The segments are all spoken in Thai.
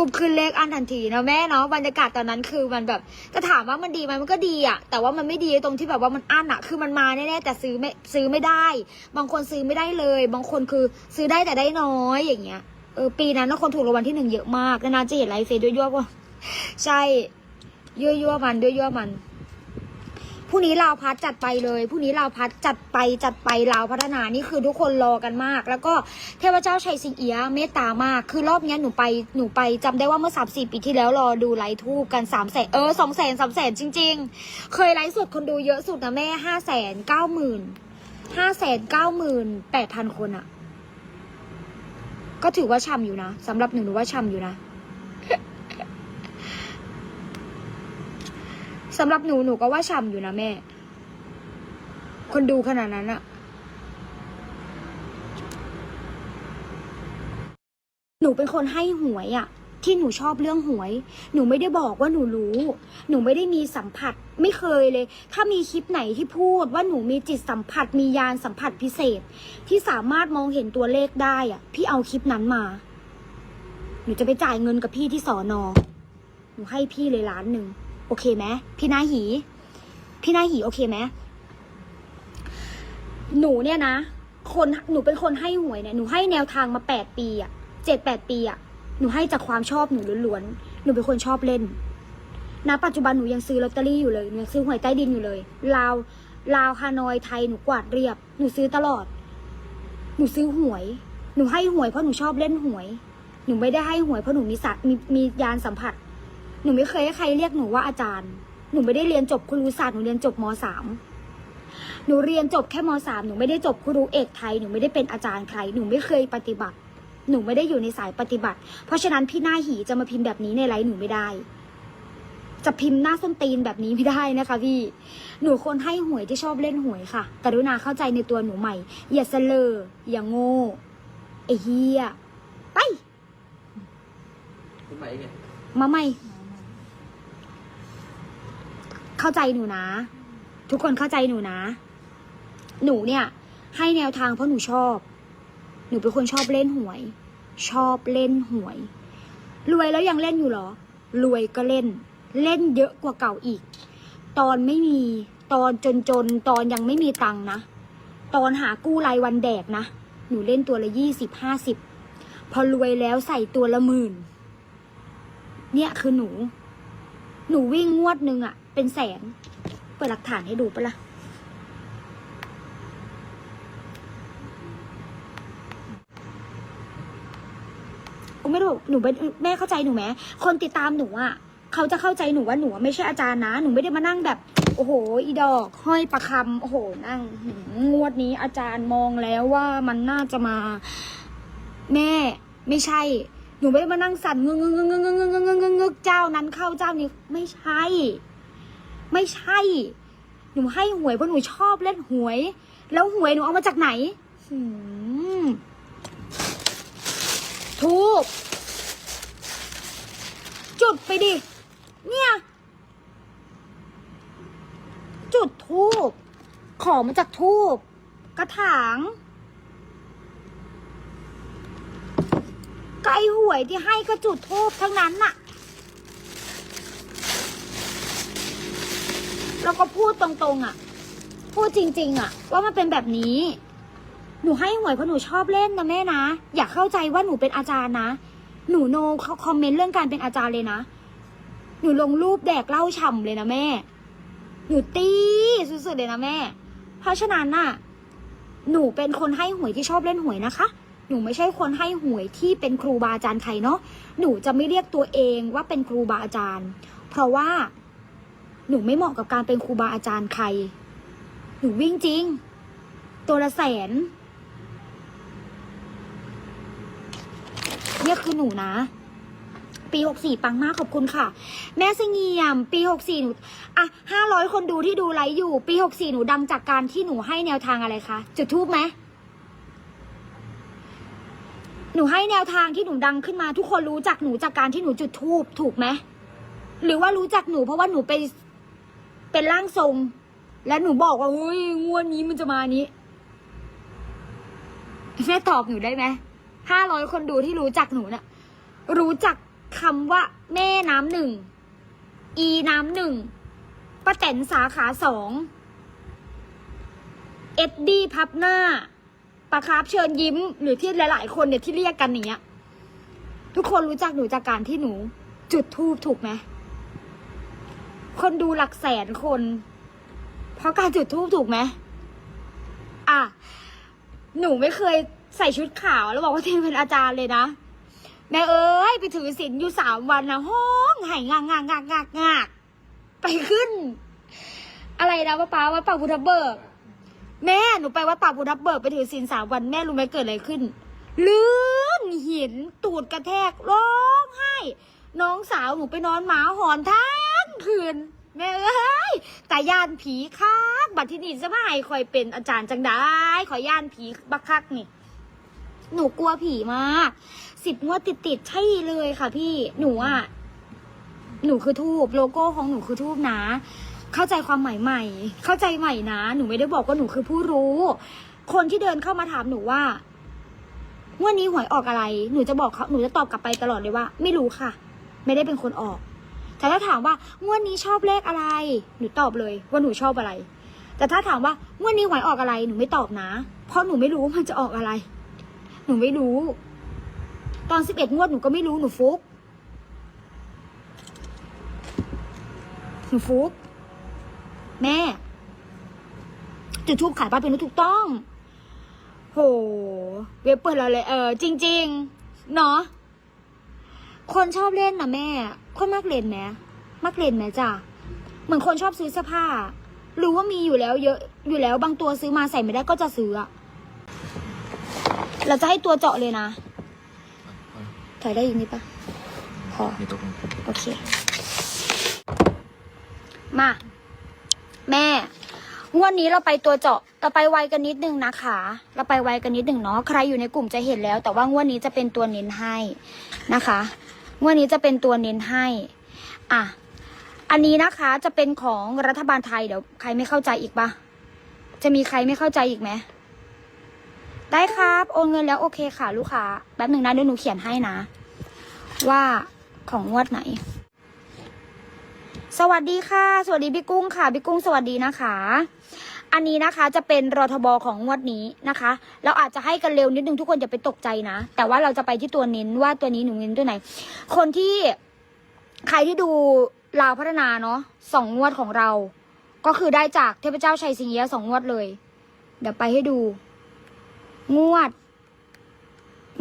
ทุบขึ้นเลขอันทันทีนะแม่เนาะบรรยากาศตอนนั้นคือมันแบบจะถามว่ามันดีไหมมันก็ดีอะแต่ว่ามันไม่ดีตรงที่แบบว่ามันอั้นอะคือมันมาแน่ๆแต่ซื้อไม่ซื้อไม่ได้ บางคนซื้อไม่ได้เลย บางคนคือซื้อได้แต่ได้น้อยอย่างเงี้ยเออปีนั้นนะคนถูกรางวัลที่หนึ่งเยอะมากนานๆจะเห็นไลฟ์เฟซด้วยยั่วว่าใช่ยั่วยั่วๆมันด้วยยั่วมัน พรุ่งนี้ลาวพัดจัดไปเลยพรุ่งนี้ลาวพัดจัดไปจัดไปลาวพัฒนานี่คือทุกคนรอกันมาก แล้วก็เทพเจ้าชัยสิงเอียเมตตามาก คือรอบนี้หนูไปหนูไปจำได้ว่าเมื่อสามสี่ปีที่แล้วรอดูไลฟ์ทูบกันสามแสนเออสองแสนสามแสนจริง ๆ เคยไลฟ์สดคนดูเยอะสุดนะแม่ห้าแสนเก้าหมื่นห้าแสนเก้าหมื่นแปดพันคนอะก็ถือว่าช่ำอยู่นะสำหรับหนูหนูว่าช่ำอยู่นะ สำหรับหนูหนูก็ว่าช่ำอยู่นะแม่ คนดูขนาดนั้นอะหนูเป็นคนให้หวยอะที่หนูชอบเรื่องหวย หนูไม่ได้บอกว่าหนูรู้ หนูไม่ได้มีสัมผัส ไม่เคยเลย ถ้ามีคลิปไหนที่พูดว่าหนูมีจิตสัมผัส มียานสัมผัสพิเศษ ที่สามารถมองเห็นตัวเลขได้อะพี่เอาคลิปนั้นมา หนูจะไปจ่ายเงินกับพี่ที่สอนอหนูให้พี่เลยล้านหนึ่ง โอเคไหมพี่นาหี พี่นาหีโอเคไหมหนูเนี่ยนะคนหนูเป็นคนให้หวยเนี่ยหนูให้แนวทางมาแปดปีอะเจ็ดแปดปีอะหนูให้จากความชอบหนูล้วนๆหนูเป็นคนชอบเล่นณปัจจุบันหนูยังซื้อลอตเตอรี่อยู่เลยหนูยังซื้อหวยใต้ดินอยู่เลยลาวลาวฮานอยไทยหนูกวาดเรียบ หนูซื้อตลอด หนูซื้อหวย หนูให้หวยเพราะหนูชอบเล่นหวย หนูไม่ได้ให้หวยเพราะหนูมีสัตมีมียานสัมผัส หนูไม่เคยให้ใครเรียกหนูว่าอาจารย์ หนูไม่ได้เรียนจบครุศาสตร์หนูเรียนจบมสามหนูเรียนจบแค่มสามหนูไม่ได้จบครูเอกไทย หนูไม่ได้เป็นอาจารย์ใคร หนูไม่เคยปฏิบัติ หนูไม่ได้อยู่ในสายปฏิบัติ เพราะฉะนั้นพี่หน้าหีจะมาพิมพ์แบบนี้ในไลฟ์หนูไม่ได้ จะพิมพ์หน้าส้นตีนแบบนี้ไม่ได้นะคะพี่ หนูคนให้หวยที่ชอบเล่นหวยค่ะ กรุณาเข้าใจในตัวหนูใหม่ อย่าเสลออย่าโง่ไอ้เฮียไปคุณใหม่ไงมาใหม่ เข้าใจหนูนะ ทุกคนเข้าใจหนูนะ หนูเนี่ย ให้แนวทางเพราะหนูชอบ หนูเป็นคนชอบเล่นหวย ชอบเล่นหวย รวยแล้วยังเล่นอยู่เหรอ รวยก็เล่น เล่นเยอะกว่าเก่าอีก ตอนไม่มีตอนจนจนๆตอนยังไม่มีตังนะ ตอนหากู้รายวันแดกนะ หนูเล่นตัวละยี่สิบห้าสิบพอรวยแล้วใส่ตัวละหมื่น เนี่ยคือหนู หนูวิ่งงวดหนึ่งอะ เป็นแสน เปิดหลักฐานให้ดูปะละ่ะ กูไม่รู้หนูเปแม่เข้าใจหนูไหม คนติดตามหนูอะ่ะ เขาจะเข้าใจหนูว่าหนูไม่ใช่อาจารย์นะ หนูไม่ได้มานั่งแบบ โอ้โห อีดอก ห้อยประคำโอ้โห นั่ง งวดนี้อาจารย์มองแล้วว่ามันน่าจะมา แม่ไม่ใช่หนูไม่ได้มานั่งสั่นเงึงเงึงเงึงเงึงเงึงงึงเจ้านั้นเข้าเจ้านี้ไม่ใช่ ไม่ใช่ หนูให้หวยเพราะหนูชอบเล่นหวย แล้วหวยหนูเอามาจากไหนทูบจุดไปดิ เนี่ย จุดทูบขอมาจากทูบกระถางไก่หวยที่ให้ก็จุดทูบทั้งนั้นน่ะ แล้วก็พูดตรงๆอะ พูดจริง ๆ อะ ว่ามันเป็นแบบนี้ หนูให้หวยเพราะหนูชอบเล่นนะแม่นะ อย่าเข้าใจว่าหนูเป็นอาจารย์นะ หนูโนเขาคอมเมนต์เรื่องการเป็นอาจารย์เลยนะ หนูลงรูปแดกเหล้าฉ่ำเลยนะแม่ หนูตีสุดๆเลยนะแม่ เพราะฉะนั้นน่ะ หนูเป็นคนให้หวยที่ชอบเล่นหวยนะคะหนูไม่ใช่คนให้หวยที่เป็นครูบาอาจารย์ใครเนาะ หนูจะไม่เรียกตัวเองว่าเป็นครูบาอาจารย์ เพราะว่า หนูไม่เหมาะกับการเป็นครูบาอาจารย์ใคร หนูวิ่งจริง ตัวละแสนเนี่ยคือหนูนะ ปีหกสี่ปังมากขอบคุณค่ะ แม่เสงเงียม ปีหกสี่หนู อะห้าร้อยคนดูที่ดูไลฟ์อยู่ ปีหกสี่หนูดังจากการที่หนูให้แนวทางอะไรคะ จุดทูบไหมหนูให้แนวทางที่หนูดังขึ้นมา ทุกคนรู้จักหนูจากการที่หนูจุดทูบถูกไหมหรือว่ารู้จักหนูเพราะว่าหนูไป เป็นร่างทรง และหนูบอกว่าเฮ้ยงวดนี้มันจะมานี้แม่ตอบหนูได้ไหมห้าร้อยคนดูที่รู้จักหนูน่ะ รู้จักคำว่า แม่น้ำหนึ่ง อีน้ำหนึ่งป้าแตนสาขาสองเอ็ดดี้พับหน้าปะคาบเชิญยิ้ม หรือที่หลาย ๆ คนเนี่ยที่เรียกกันอย่างเงี้ย ทุกคนรู้จักหนูจากการที่หนู จุดทูบถูกไหม คนดูหลักแสนคน เพราะการจุดทูบถูกไหมอะ หนูไม่เคยใส่ชุดขาวแล้วบอกว่าที่เป็นอาจารย์เลยนะ แม่เอ้ย ไปถือศีลอยู่สามวันนะห้องไห่งากงากงากงากงากไปขึ้น อะไรนะป้าป้าวัดป่าพุทธเบิก แม่หนูไปวัดป่าพุทธเบิกไปถือศีลสามวันแม่รู้ไหมเกิดอะไรขึ้นลื่นหินตูดกระแทกร้องไห้ น้องสาวหนูไปนอนหมาหอนทั้ง คืน แม่เอ้ยแต่ย่านผีคักบัดที่นี่จะมาให้คอยเป็นอาจารย์จังได้ขอย่านผีบักคักนี่ หนูกลัวผีมากสิบงวดติดติดๆใช่เลยค่ะ พี่หนูอะ หนูคือทูบโลโก้ของหนูคือทูบนะ เข้าใจความหมายใหม่ เข้าใจใหม่นะ หนูไม่ได้บอกว่าหนูคือผู้รู้ คนที่เดินเข้ามาถามหนูว่า งวดนี้หวยออกอะไร หนูจะบอกเขาหนูจะตอบกลับไปตลอดเลยว่า ไม่รู้ค่ะ ไม่ได้เป็นคนออก แต่ถ้าถามว่างวดนี้ชอบเลขอะไร หนูตอบเลยว่าหนูชอบอะไร แต่ถ้าถามว่างวดนี้หวยออกอะไร หนูไม่ตอบนะ เพราะหนูไม่รู้มันจะออกอะไร หนูไม่รู้ ตอนสิบเอ็ดงวดหนูก็ไม่รู้หนูฟุก หนูฟุก แม่จุดทูบขายปลาเป็นถูกต้อง โห เว็บเปิดเราเลย เออจริง ๆ เนาะ คนชอบเล่นนะแม่ คนมากเล่นไหมมากเล่นไหมจ้ะเหมือนคนชอบซื้อเสื้อผ้า รู้ว่ามีอยู่แล้วเยอะอยู่แล้วบางตัวซื้อมาใส่ไม่ได้ก็จะซื้ออะเราจะให้ตัวเจาะเลยนะถ่ายได้อีกนิดปะพอมีตกลงโอเค มา แม่วดนี้เราไปตัวเจาะเราไปไวกันนิดนึงนะคะ เราไปไวกันนิดนึงเนาะ ใครอยู่ในกลุ่มจะเห็นแล้ว แต่ว่างวดนี้จะเป็นตัวเน้นให้นะคะ งวดนี้จะเป็นตัวเน้นให้ อะ อันนี้นะคะจะเป็นของรัฐบาลไทยเดี๋ยวใครไม่เข้าใจอีกปะจะมีใครไม่เข้าใจอีกไหมได้ครับ โอนเงินแล้วโอเคค่ะ ลูกค้าแป๊บหนึ่งนะเดี๋ยวหนูเขียนให้นะ ว่าของงวดไหน สวัสดีค่ะ สวัสดีพี่กุ้งค่ะพี่กุ้งสวัสดีนะคะ อันนี้นะคะจะเป็นรทบของงวดนี้นะคะ เราอาจจะให้กันเร็วนิดนึงทุกคนอย่าไปตกใจนะ แต่ว่าเราจะไปที่ตัวเน้นว่าตัวนี้หนูเน้นตัวไหน คนที่ใครที่ดูลาวพัฒนาเนาะสองงวดของเรา ก็คือได้จากเทพเจ้าชัยสิงเอียะสองงวดเลย เดี๋ยวไปให้ดู งวด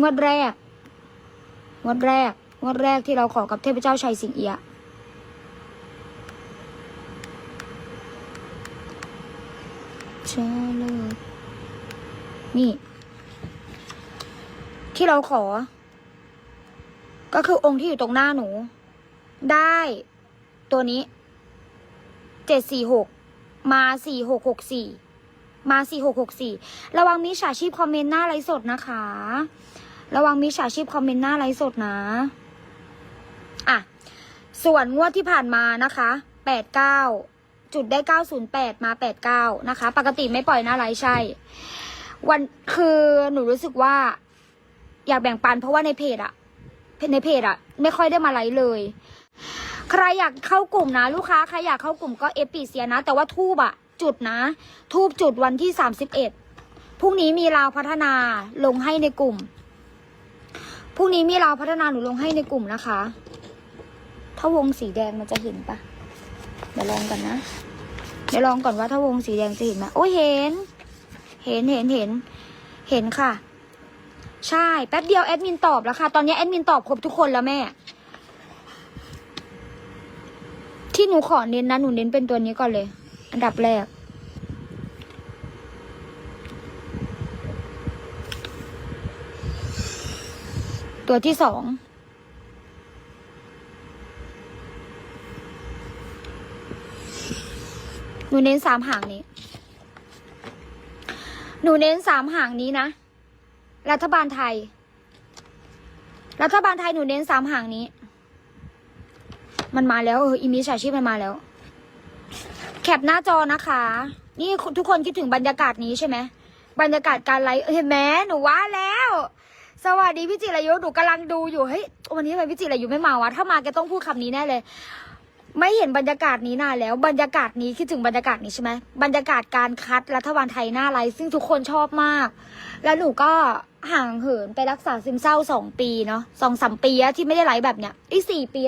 งวดแรก งวดแรก งวดแรกที่เราขอกับเทพเจ้าชัยสิงเอียะ เชื่อเลย นี่ ที่เราขอ ก็คือองค์ที่อยู่ตรงหน้าหนู ได้ ตัวนี้ เจ็ดสี่หก มาสี่หกหกสี่ มาสี่หกหกสี่ ระวังมิจฉาชีพคอมเมนต์หน้าไลฟ์สดนะคะ ระวังมิจฉาชีพคอมเมนต์หน้าไลฟ์สดนะ อะ ส่วนงวดที่ผ่านมานะคะแปดเก้า จุดได้เก้าศูนย์แปดมาแปดเก้านะคะ ปกติไม่ปล่อยหน้าไลฟ์ใช่ วันคือหนูรู้สึกว่า อยากแบ่งปันเพราะว่าในเพจอะในเพจอะไม่ค่อยได้มาไลฟ์เลย ใครอยากเข้ากลุ่มนะ ลูกค้าใครอยากเข้ากลุ่มก็เอปีเซียนะ แต่ว่าทูบอะจุดนะ ทูบจุดวันที่สามสิบเอ็ดพรุ่งนี้มีลาวพัฒนาลงให้ในกลุ่มพรุ่งนี้มีลาวพัฒนาหนูลงให้ในกลุ่มนะคะ ถ้าวงสีแดงมันจะเห็นปะ เดี๋ยวลองกันนะ เดี๋ยวลองก่อนว่าถ้าวงสีแดงจะเห็นไหมโอ้ยเห็น เห็นเห็นเห็น เห็นค่ะ ใช่แป๊บเดียวแอดมินตอบแล้วค่ะ ตอนนี้แอดมินตอบครบทุกคนแล้วแม่ ที่หนูขอเน้นนะหนูเน้นเป็นตัวนี้ก่อนเลย อันดับแรกตัวที่สอง หนูเน้นสามหางนี้ หนูเน้นสามหางนี้นะ รัฐบาลไทย รัฐบาลไทยหนูเน้นสามหางนี้ มันมาแล้วเอออีมิชาชีพมันมาแล้ว แคปหน้าจอนะคะ นี่ทุกคนคิดถึงบรรยากาศนี้ใช่ไหม บรรยากาศการไลฟ์เห็นไหมหนูว่าแล้วสวัสดีพี่จิรายุหนูกำลังดูอยู่เฮ้ยวันนี้ทำไมพี่จิรายุไม่มาวะถ้ามาแกต้องพูดคำนี้แน่เลย ไม่เห็นบรรยากาศนี้นานแล้ว บรรยากาศนี้คิดถึงบรรยากาศนี้ใช่ไหมบรรยากาศการคัดรัฐบาลไทยหน้าไรซึ่งทุกคนชอบมาก แล้วหนูก็ห่างเหินไปรักษาซึมเศร้าสองปีเนาะสองสามปีอะที่ไม่ได้ไลฟ์แบบเนี้ยอ้สี่ปี